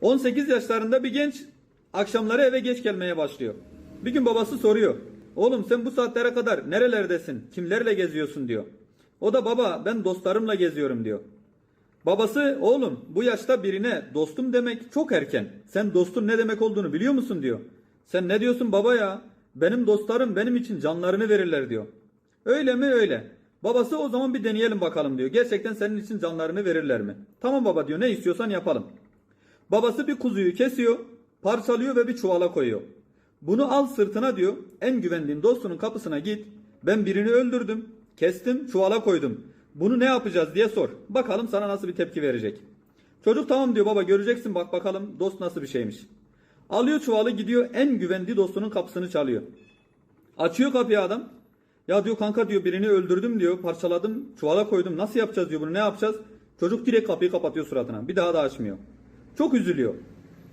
18 yaşlarında bir genç akşamları eve geç gelmeye başlıyor. Bir gün babası soruyor. Oğlum sen bu saatlere kadar nerelerdesin? Kimlerle geziyorsun diyor. O da baba ben dostlarımla geziyorum diyor. Babası oğlum bu yaşta birine dostum demek çok erken. Sen dostun ne demek olduğunu biliyor musun diyor. Sen ne diyorsun baba ya? Benim dostlarım benim için canlarını verirler diyor. Öyle mi öyle. Babası o zaman bir deneyelim bakalım diyor. Gerçekten senin için canlarını verirler mi? Tamam baba diyor ne istiyorsan yapalım. Babası bir kuzuyu kesiyor, parçalıyor ve bir çuvala koyuyor. Bunu al sırtına diyor. En güvendiğin dostunun kapısına git. Ben birini öldürdüm, kestim, çuvala koydum. Bunu ne yapacağız diye sor. Bakalım sana nasıl bir tepki verecek. Çocuk tamam diyor baba göreceksin bak bakalım dost nasıl bir şeymiş. Alıyor çuvalı gidiyor en güvendiği dostunun kapısını çalıyor. Açıyor kapıyı adam. Ya diyor kanka diyor birini öldürdüm diyor parçaladım çuvala koydum nasıl yapacağız diyor bunu ne yapacağız? Çocuk direkt kapıyı kapatıyor suratına bir daha da açmıyor. Çok üzülüyor.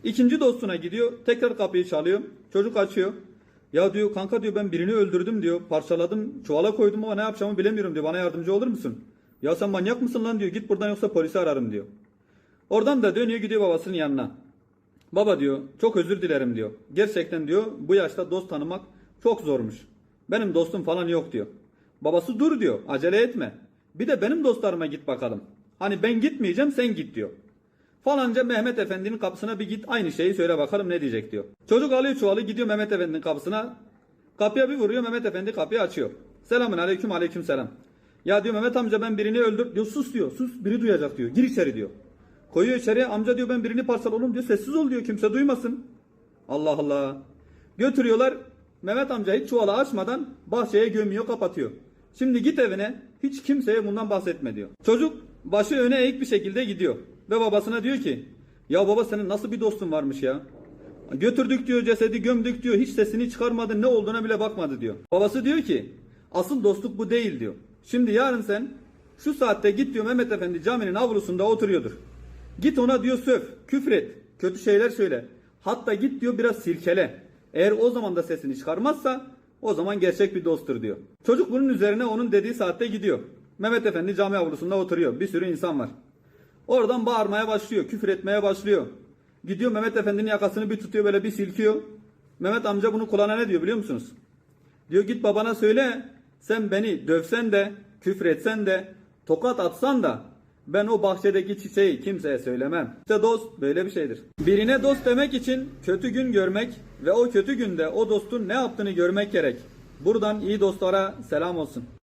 İkinci dostuna gidiyor tekrar kapıyı çalıyor çocuk açıyor. Ya diyor kanka diyor ben birini öldürdüm diyor parçaladım çuvala koydum ama ne yapacağımı bilemiyorum diyor bana yardımcı olur musun? Ya sen manyak mısın lan diyor git buradan yoksa polisi ararım diyor. Oradan da dönüyor gidiyor babasının yanına. Baba diyor çok özür dilerim diyor. Gerçekten diyor bu yaşta dost tanımak çok zormuş. Benim dostum falan yok diyor. Babası dur diyor acele etme. Bir de benim dostlarıma git bakalım. Hani ben gitmeyeceğim sen git diyor. Falanca Mehmet Efendi'nin kapısına bir git aynı şeyi söyle bakalım ne diyecek diyor. Çocuk alıyor çuvalı gidiyor Mehmet Efendi'nin kapısına. Kapıya bir vuruyor Mehmet Efendi kapıyı açıyor. Selamün aleyküm aleyküm selam. Ya diyor Mehmet amca ben birini öldür diyor sus diyor sus biri duyacak diyor gir içeri diyor. Koyuyor içeriye amca diyor ben birini parçaladım diyor sessiz ol diyor kimse duymasın. Allah Allah. Götürüyorlar Mehmet amca hiç çuvalı açmadan bahçeye gömüyor kapatıyor. Şimdi git evine hiç kimseye bundan bahsetme diyor. Çocuk başı öne eğik bir şekilde gidiyor. Ve babasına diyor ki ya baba senin nasıl bir dostun varmış ya. Götürdük diyor cesedi gömdük diyor hiç sesini çıkarmadı ne olduğuna bile bakmadı diyor. Babası diyor ki asıl dostluk bu değil diyor. Şimdi yarın sen şu saatte git diyor Mehmet Efendi caminin avlusunda oturuyordur. Git ona diyor söv, küfret, kötü şeyler söyle. Hatta git diyor biraz sirkele. Eğer o zaman da sesini çıkarmazsa o zaman gerçek bir dosttur diyor. Çocuk bunun üzerine onun dediği saatte gidiyor. Mehmet Efendi cami avlusunda oturuyor. Bir sürü insan var. Oradan bağırmaya başlıyor, küfür etmeye başlıyor. Gidiyor Mehmet Efendi'nin yakasını bir tutuyor böyle bir silkiyor. Mehmet amca bunu kulağına ne diyor biliyor musunuz? Diyor git babana söyle sen beni dövsen de küfür etsen de tokat atsan da ben o bahçedeki çiçeği kimseye söylemem. İşte dost böyle bir şeydir. Birine dost demek için kötü gün görmek ve o kötü günde o dostun ne yaptığını görmek gerek. Buradan iyi dostlara selam olsun.